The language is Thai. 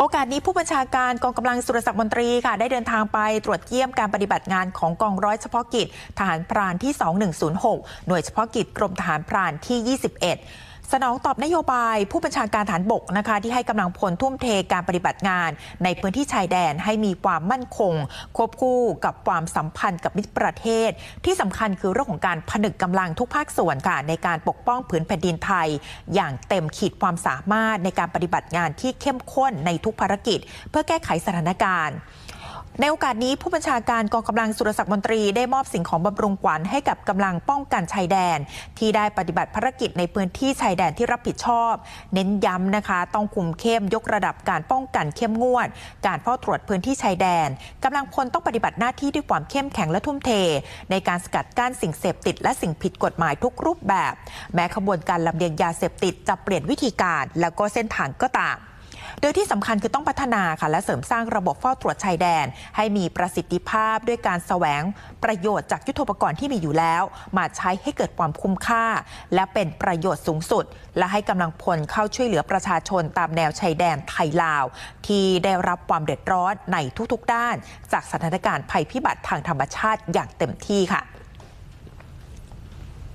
โอกาสนี้ผู้บัญชาการกองกำลังสุรศักดิ์มนตรีค่ะ ได้เดินทางไปตรวจเยี่ยมการปฏิบัติงานของกองร้อยเฉพาะกิจ ทหารพรานที่ 2106 หน่วยเฉพาะกิจกรมทหารพรานที่ 21 สนองตอบนโยบายผู้บัญชาการฐานบกนะคะ ที่ให้กำลังพลทุ่มเทการปฏิบัติงาน ในพื้นที่ชายแดนให้มีความมั่นคง ควบคู่กับความสัมพันธ์กับมิตรประเทศ ที่สำคัญคือเรื่องของการผนึกกำลังทุกภาคส่วนค่ะในการปกป้องผืนแผ่นดินไทย อย่างเต็มขีดความสามารถในการปฏิบัติงานที่เข้มข้นในทุกภารกิจ เพื่อแก้ไขสถานการณ์ ในโอกาสนี้ผู้บัญชาการกองกำลังสุรศักดิ์มนตรีได้มอบสิ่งของบำรุงขวัญให้กับกำลังป้องกันชายแดน ที่ได้ปฏิบัติภารกิจในพื้นที่ชายแดนที่รับผิดชอบ เน้นย้ำนะคะ ต้องคุมเข้มยกระดับการป้องกันเข้มงวด การเฝ้าตรวจพื้นที่ชายแดนกำลังพลต้องปฏิบัติหน้าที่ด้วยความเข้มแข็งและทุ่มเท ในการสกัดกั้นสิ่งเสพติด และสิ่งผิดกฎหมายทุกรูปแบบ แม้ขบวนการลำเลียงยาเสพติดจะเปลี่ยนวิธีการ แล้วก็เส้นทางก็ตาม โดยที่สำคัญคือต้องพัฒนาค่ะและเสริมสร้างระบบเฝ้าตรวจชายแดน ให้มีประสิทธิภาพด้วยการแสวงประโยชน์จากยุทธปกรณ์ที่มีอยู่แล้ว มาใช้ให้เกิดความคุ้มค่า และเป็นประโยชน์สูงสุด และให้กำลังพลเข้าช่วยเหลือประชาชนตามแนวชายแดนไทยลาว ที่ได้รับความเดือดร้อนในทุกๆด้าน จากสถานการณ์ภัยพิบัติทางธรรมชาติอย่างเต็มที่ค่ะ